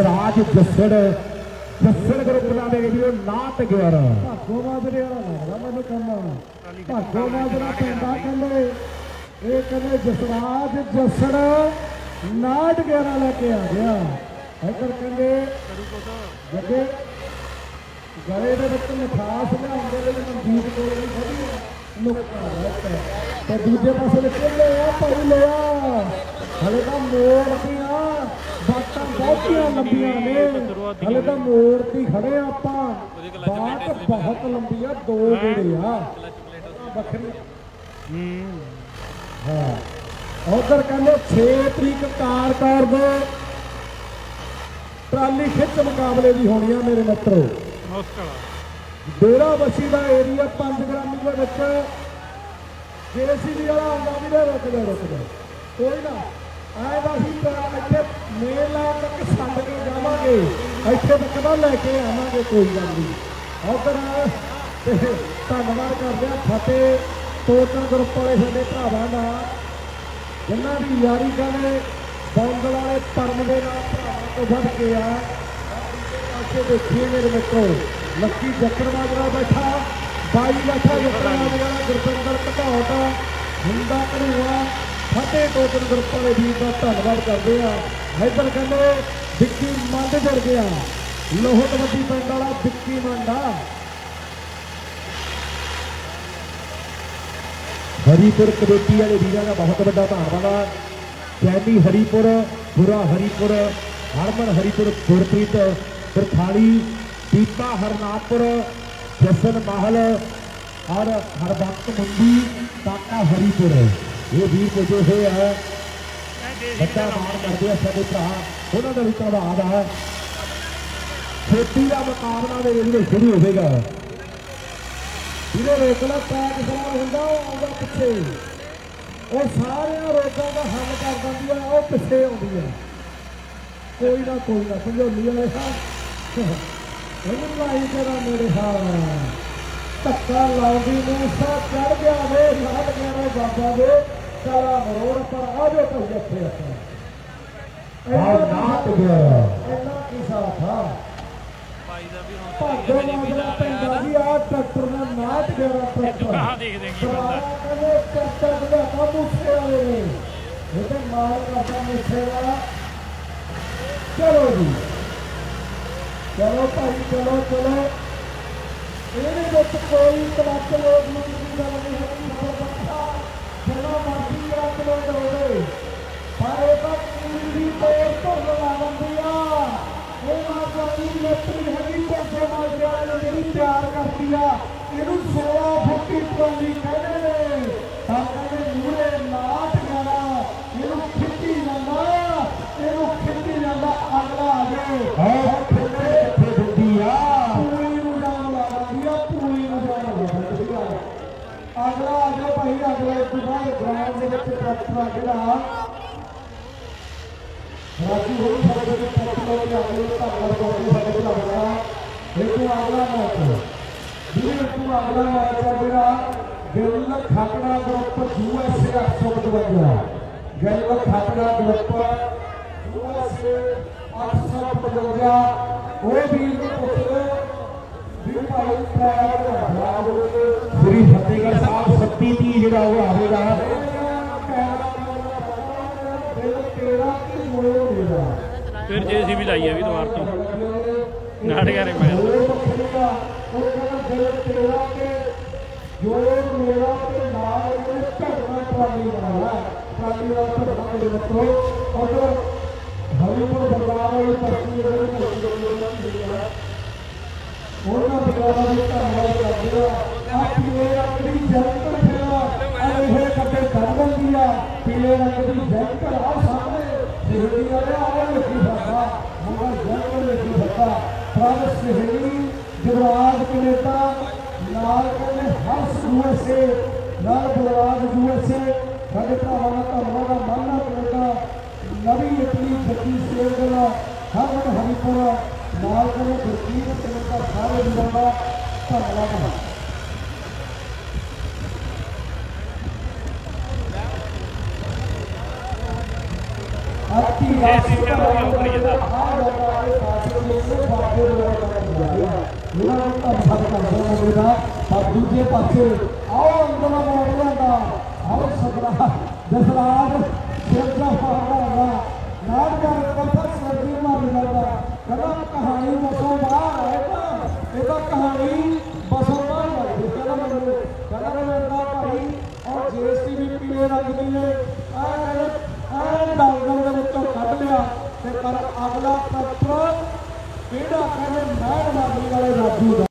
Jasraj Jassar Jassar group ਦਾ ਮੇਰੇ ਵੀਰੋ 911 ਭਾਗੋ ਮਾਜਰੇ ਵਾਲਾ ਲੱਗਦਾ ਮੈਨੂੰ ਕੰਮ ਭਾਗੋ ਮਾਜਰਾ ਪੈਂਦਾ ਕਹਿੰਦੇ। ਇਹ ਕਹਿੰਦੇ ਜਸਰਾਜ ਜਸੜ ਨਾਟ ਗਿਆਰਾ ਲੈ ਕੇ ਆ ਗਿਆ। ਇੱਧਰ ਕਹਿੰਦੇ, ਜੱਗੇ, ਗਲੇ ਦੇ ਵਿੱਚ ਮਿਠਾਸ ਲਿਆਉਂਦੇ ਨੇ ਮਨਜੀਤ ਕੋਲ ਵੀ ਵਧੀਆ ਨੁਕਤਾ ਹੈ ਤੇ ਦੂਜੇ ਪਾਸੇ ਲਿਖੇ ਲਿਆ ਭਾਈ ਲਿਆ ਹਲੇ ਤਾਂ ਮੋੜਤੀਆਂ ਬਾਤਾਂ ਬਹੁਤੀਆਂ ਲੰਬੀਆਂ ਨੇ। ਹਲੇ ਤਾਂ ਮੋੜਤੀ ਖੜੇ ਆ ਆਪਾਂ। ਬਾਤ ਬਹੁਤ ਲੰਬੀ ਆ ਦੋ ਜਿਹੜੇ ਆ। ਵੱਖਰੀ। ਹੂੰ। ਹਾਂ ਉਧਰ ਕਹਿੰਦੇ 6 ਤਰੀਕ ਕਾਰ ਕਾਰ ਦੇ ਟਰਾਲੀ ਖਿੱਚ ਮੁਕਾਬਲੇ ਦੀ ਹੋਣੀ ਆ ਮੇਰੇ ਮਿੱਤਰੋ। ਮੁਸ਼ਕਲ ਡੇਰਾ ਬੱਸੀ ਦਾ ਏਰੀਆ 5 ਗ੍ਰਾਮੀ ਦੇ ਵਿੱਚ। ਜੇਸੀਬੀ ਵਾਲਾ ਆਉਂਦਾ ਵੀ ਦੇ ਰੁਕ ਜਾ ਰੁਕ ਜਾ। ਕੋਈ ਨਾ। ਆਏ ਦਾ ਅਸੀਂ ਤਾਂ ਇੱਥੇ ਮੇਲ ਲਾਈਨ ਤੱਕ ਛੱਡ ਕੇ ਜਾਵਾਂਗੇ। ਇੱਥੇ ਤੱਕ ਨਾ ਲੈ ਕੇ ਆਵਾਂਗੇ ਕੋਈ ਗੱਲ ਨਹੀਂ। ਉਧਰ ਤੇ ਧੰਨਵਾਦ ਕਰਦੇ ਆ ਫਤਿਹ ਟੋਟਲ ਗਰੁੱਪ ਵਾਲੇ ਸਾਡੇ ਭਰਾਵਾਂ ਦਾ, ਜਿਨ੍ਹਾਂ ਦੀ ਯਾਰੀ ਕਹਿੰਦੇ ਬੰਗਲ ਵਾਲੇ ਧਰਮ ਦੇ ਨਾਲ ਭਰਾਵਾਂ ਤੋਂ ਵੱਧ ਕੇ ਆ। ਪਾਸੇ ਦੇਖੀਏ ਮੇਰੇ ਮਿੱਤਰੋ। ਲੱਕੀ ਜੱਕਰ ਬੈਠਾ, ਬਾਈ ਬੈਠਾ ਜੱਕਰ ਮਾਜਰਾ ਗੁਰਪਿੰਦਰ ਘਟਾਉਟ ਹੁੰਦਾ ਘੜੂਆ ਸਾਡੇ ਟੋਕਨ ਗਰੁੱਪ ਵਾਲੇ ਵੀਰ ਦਾ ਧੰਨਵਾਦ ਕਰਦੇ ਆ ਇੱਧਰ ਕਹਿੰਦੇ ਵਿੱਕੀ ਮੰਡ ਜੜ ਗਿਆ। ਲੋਹਟ ਵੱਡੀ ਪਿੰਡ ਵਾਲਾ ਵਿੱਕੀ ਮੰਡਾ ਹਰੀਪੁਰ ਕਬੱਡੀ ਵਾਲੇ ਵੀਰਾਂ ਦਾ ਬਹੁਤ ਵੱਡਾ ਧੰਨਵਾਦ ਆ। ਜੈਨੀ ਹਰੀਪੁਰ, ਬੁਰਾ ਹਰੀਪੁਰ, ਹਰਮਨ ਹਰੀਪੁਰ, ਗੁਰਪ੍ਰੀਤ ਬਰਥਾਲੀ ਦੀਪਾ ਹਰਨਾਪੁਰ ਜਸਨ ਮਾਹਲ, ਔਰ ਹਰਬਖਤ ਮੁੰਡੀ, ਕਾਕਾ ਹਰੀਪੁਰ। ਇਹ ਵੀਰ ਪੁੱਜੇ ਹੋਏ ਆ ਵੱਡਾ ਮਾਣ ਕਰਦੇ ਆ ਸਾਡੇ ਭਰਾ। ਉਹਨਾਂ ਦਾ ਵੀ ਧੰਨਵਾਦ ਆ। ਖੇਤੀ ਦਾ ਮੁਕਾਬਲਾ ਦੇ ਜਿਹੜੇ ਸ਼ੁਰੂ ਹੋਵੇਗਾ। ਜਿਹਨੇ ਰੋਕਣਾ ਪੈਕ ਸਵਾਲ ਹੁੰਦਾ ਉਹ ਆਉਂਦਾ ਪਿੱਛੇ। ਉਹ ਸਾਰਿਆਂ ਰੋਕਾਂ ਦਾ ਹੱਲ ਕਰ ਦਿੰਦੀ ਆ ਉਹ ਪਿੱਛੇ ਆਉਂਦੀ ਆ। ਕੋਈ ਨਾ ਕੋਈ ਨਾ ਸਮਝੋਲੀ ਵਾਲੇ ਸਾਹਿਬ ਇਹਨੂੰ ਲਾਈ ਕਰਾ ਮੇਰੇ ਹਾਲ। ਧੱਕਾ ਲਾਉਂਦੀ ਨੂੰ ਸਾ ਚੜ ਗਿਆ ਵੇ ਲਾਟ ਗਿਆ ਬਾਬਾ ਵੇ। ਕਾਲਾ ਮਰੋੜ ਪਰ ਆ ਜਾਓ ਭਾਈ ਇੱਥੇ ਆਪਾਂ ਆਹ ਨਾਟ ਗਿਆ। ਇੰਨਾ ਕੀ ਸਾਥ ਆ ਭਾਈ ਦਾ ਵੀ ਹੁਣ ਭਾਗੋ ਮਾਜਰਾ ਪੈਂਦਾ ਜੀ ਆ ਟਰੈਕਟਰ ਦਾ ਨਾਟ ਗਿਆ ਟਰੈਕਟਰ। ਕਹਾਂ ਦੇਖਦੇ ਕੀ ਬੰਦਾ ਕਹਿੰਦੇ ਟਰੈਕਟਰ ਦਾ ਕਾਬੂ ਸੇ ਵਾਲੇ ਨੇ। ਇਹ ਤਾਂ ਮਾਲ ਕਰਦਾ ਮੁੱਛੇ ਵਾਲਾ। ਚਲੋ ਜੀ। ਚਲੋ ਭਾਈ ਚਲੋ ਚਲੋ। ਇਹਦੇ ਵਿੱਚ ਕੋਈ ਕਲੱਚ ਲੋਕ ਨੂੰ ਦੀ ਗੱਲ ਨਹੀਂ ਮਰਜ਼ੀ ਰੱਖ ਪਰ ਇਹ ਤਾਂ ਪੂਰੀ ਤੋੜ ਧੁਰ ਲਾ ਲੈਂਦੀ ਆ ਇਹ ਮਾਤਾ ਦੀ ਲੱਤਰੀ ਹੈਗੀ ਪੈਸੇ ਮਾਜਰੇ ਵਾਲੇ ਜਿਹੜੀ ਤਿਆਰ ਕਰਦੀ ਆ ਇਹਨੂੰ 16 ਫੁੱਟੀ ਟਰਾਲੀ ਕਹਿੰਦੇ ਨੇ ਤਾਂ ਕਹਿੰਦੇ ਮੂਰੇ ਨਾਟ ਜਾਣਾ ਇਹਨੂੰ ਖਿੱਚੀ ਜਾਂਦਾ ਇਹਨੂੰ ਖਿੱਚੀ ਜਾਂਦਾ ਅਗਲਾ ਆ ਜਾਏ ਆਹ ਕਿੱਥੇ ਕਿੱਥੇ ਦਿੰਦੀ ਆ ਪੂਰੀ ਨੂੰ ਜਾਣ ਲੱਗਦੀ ਆ ਪੂਰੀ ਨੂੰ ਜਾਣ ਲੱਗਦੀ ਆ ਅਗਲਾ ਆ ਜਾ ਭਾਈ ਅਗਲਾ ਇਸ ਤੋਂ ਬਾਅਦ ਗਰਾਊਂਡ ਦੇ ਵਿੱਚ ਟਰੈਕਟਰ ਹੋਈ ਸਾਡੇ ਦੇ ਟਰੈਕਟਰ ਦੇ ਅਗਲੇ ਧੰਨਵਾਦ ਕਰਦੇ ਸਾਡੇ ਭਰਾਵਾਂ ਦਾ ਇਹ ਤੋਂ ਅਗਲਾ ਮੈਚ ਜਿਹਦੇ ਤੋਂ ਅਗਲਾ ਮੈਚ ਆ ਜਿਹੜਾ Gill Khakra group USA 855 Gill Khakra group USA 855 ਉਹ ਵੀਰ ਨੂੰ ਪੁੱਛਦੇ ਵੀ ਭਾਈ ਪ੍ਰਾਇਰ ਹਰਾਮ ਹੋਵੇ ਸ੍ਰੀ ਫਤਿਹਗੜ੍ਹ ਸਾਹਿਬ 37 ਦੀ ਜਿਹੜਾ ਉਹ ਆਵੇਗਾ ਫਿਰ ਜੇਸੀਬੀ ਲਾਈ ਆ ਵੀ ਦੁਆਰ ਤੋਂ ਨਾਟ ਕਰੇ ਮੈਂ ਜੋ ਮੇਰਾ ਤੇ ਨਾਲ ਇਹ ਧਰਨਾ ਟਰਾਲੀ ਬਣਾਇਆ ਟਰਾਲੀ ਦਾ ਧਰਨਾ ਮੇਰੇ ਮਿੱਤਰੋ ਔਰ ਹਰੀਪੁਰ ਬਰਨਾਲਾ ਵਾਲੀ ਧਰਤੀ ਦੇ ਵਿੱਚ ਉਹਨਾਂ ਬਗਾਵਾ ਦੇ ਧੰਨਵਾਦ ਕਰਦੇ ਆ ਆ ਪੀਲੇ ਰੰਗ ਦੀ ਜੈਕਟ ਫੇਰਾ ਆ ਇਹ ਕੱਟੇ ਕਰ ਬੰਦੀ ਆ ਪੀਲੇ ਰੰਗ ਦੀ ਜੈਕਟ ਆ ਸਾਹਮਣੇ ਸਿਹੜੀ ਵਾਲੇ ਆ ਲਿਖੀ ਫਰਦਾ ਮੁੰਡਾ ਜੈਕਟ ਲਿਖੀ ਫਰਦਾ ਪਰ ਸਿਹੜੀ ਜਵਾਬ ਕੈਨੇਡਾ ਨਾਲ ਕਹਿੰਦੇ ਹਰ ਯੂਐਸਏ ਨਾਲ ਬਲਰਾਜ ਯੂਐਸਏ ਸਾਡੇ ਭਰਾਵਾਂ ਦਾ ਧੰਨਵਾਦ ਆ ਮਾਨਾ ਕੈਨੇਡਾ ਨਵੀਂ ਇਟਲੀ ਜੱਗੀ ਸੇਵਗਲਾ ਹਰਮਨ ਹਰੀਪੁਰ ਨਾਲ ਕਹਿੰਦੇ ਗੁਰਜੀਤ ਕੈਨੇਡਾ ਸਾਰੇ ਵੀਰਾਂ ਦਾ ਧੰਨਵਾਦ ਹੈ ਆਤੀ ਜੇਸੀਬੀ ਵਾਲਾ ਵੀ ਜਾਂਦਾ। ਆ ਇਹ ਬਾਬੇ ਦੇ ਮੇਰਾ ਪਰ ਦੂਜੇ ਪਾਸੇ ਆਓ ਅੰਦਰੋਂ ਮੋੜਿਆਂ ਦਾ ਆਓ ਸਗਰਾ ਜਸਰਾਜ ਸ਼ੇਖਾ ਫਾੜਾ ਨਾੜ ਕਰ ਕਥਾ ਸਰਦੀ ਮਾਰ ਲੈਂਦਾ ਕਹਿੰਦਾ ਕਹਾਣੀ ਬਸੋਂ ਬਾਹਰ ਹੈ ਤਾਂ ਇਹ ਕਹਾਣੀ ਬਸੋਂ ਬਾਹਰ ਲੱਗਦੀ ਕਹਿੰਦਾ ਮੈਨੂੰ ਕਹਿੰਦਾ ਮੈਂ ਭਾਈ ਔਰ ਜੀਐਸਟੀ ਵੀ ਪੀਲੇ ਰੰਗ ਦੀ ਹੈ ਆ ਆ ਡਾਂਗਲ ਤੇ ਪਰ ਅਗਲਾ ਪੱਤਰ ਕਿਹੜਾ ਕਹਿੰਦੇ ਮਹਿਲ ਮਾਲੀ ਵਾਲੇ ਰਾਜੂ ਦਾ?